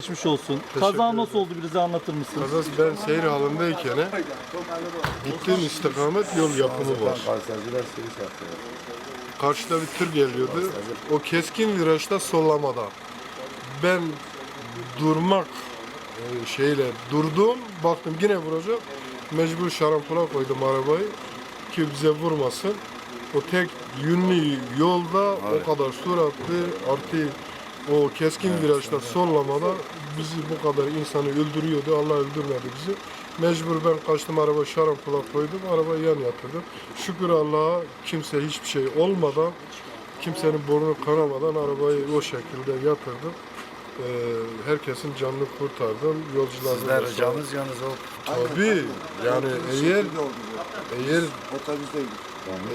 Geçmiş olsun. Kaza nasıl oldu bize anlatır mısınız? Kazası ben seyir halindeyken gittiğim istikamet yol yapımı var. Karşıda bir tır geliyordu. O keskin virajda sollamada. Ben durmak e, şeyle durdum. Baktım yine vuracak. Mecbur şarampula koydum arabayı ki bize vurmasın. O tek yönlü yolda o kadar süratli artı o keskin virajda sollamada bizi bu kadar insanı öldürüyordu. Allah öldürmedi bizi. Mecbur ben kaçtım araba şarampula koydum. Arabayı yan yatırdım. Şükür Allah'a kimse hiçbir şey olmadan kimsenin burnu kanamadan arabayı o şekilde yatırdım. Ee, herkesin canını kurtardım. Yolculardan Sizler canınız yanınız o. Tabii yani eğer eğer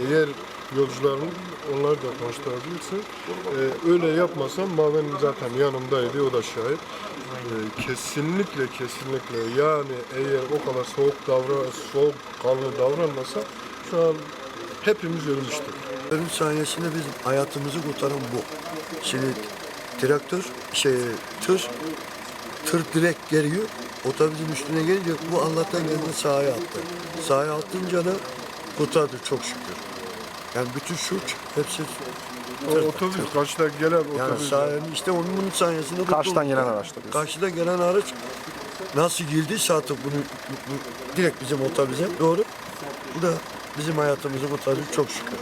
eğer yolcuların onları da konuşturabilirsin. Ee, öyle yapmasam Maven zaten yanımdaydı o da şahit. Ee, kesinlikle kesinlikle yani eğer o kadar soğuk davran soğuk kanlı davranmasa şu an hepimiz ölmüştük. Ölüm sayesinde bizim hayatımızı kurtaran bu. Şimdi traktör, şey tır, tır direkt geliyor. Otobüsün üstüne gelince bu Allah'tan geldi sahaya attı. Sahaya attınca da kurtardı çok şükür. Yani bütün suç hepsi O otobüs kaçta gelen yani otobüs. sayenin işte onun bunun sayesinde Karşıdan gelen araçta diyorsun. Karşıdan gelen araç nasıl girdiyse artık bunu bu- bu- direkt bizim otobüse doğru. Bu da bizim hayatımızı kurtardı çok şükür.